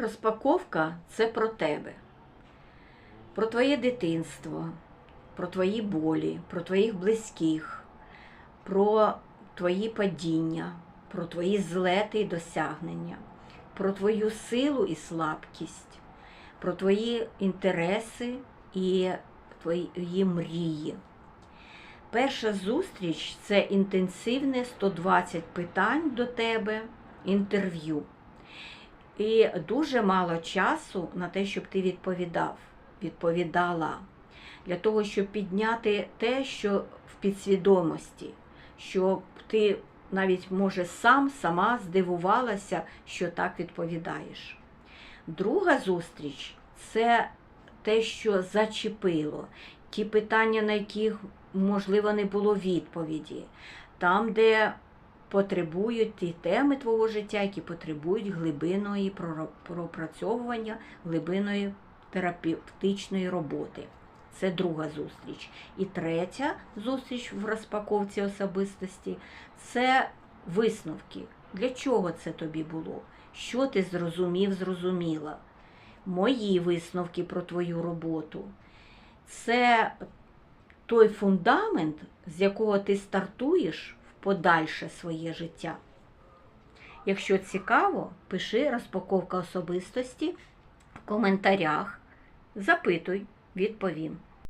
Розпаковка це про тебе, про твоє дитинство, про твої болі, про твоїх близьких, про твої падіння, про твої злети і досягнення, про твою силу і слабкість, про твої інтереси і твої мрії. Перша зустріч це інтенсивне 120 питань до тебе, інтерв'ю. І дуже мало часу на те, щоб ти відповідав, відповідала, для того, щоб підняти те, що в підсвідомості, щоб ти навіть, може, сам сама здивувалася, що так відповідаєш. Друга зустріч це те, що зачепило, ті питання, на яких, можливо, не було відповіді, там, де потребують ті теми твого життя, які потребують глибинної проро- пропрацьовування, глибинної терапевтичної роботи. Це друга зустріч. І третя зустріч в розпаковці особистості це висновки. Для чого це тобі було? Що ти зрозумів, зрозуміла? Мої висновки про твою роботу. Це той фундамент, з якого ти стартуєш подальше своє життя. Якщо цікаво, пиши розпаковка особистості в коментарях, запитуй, відповім.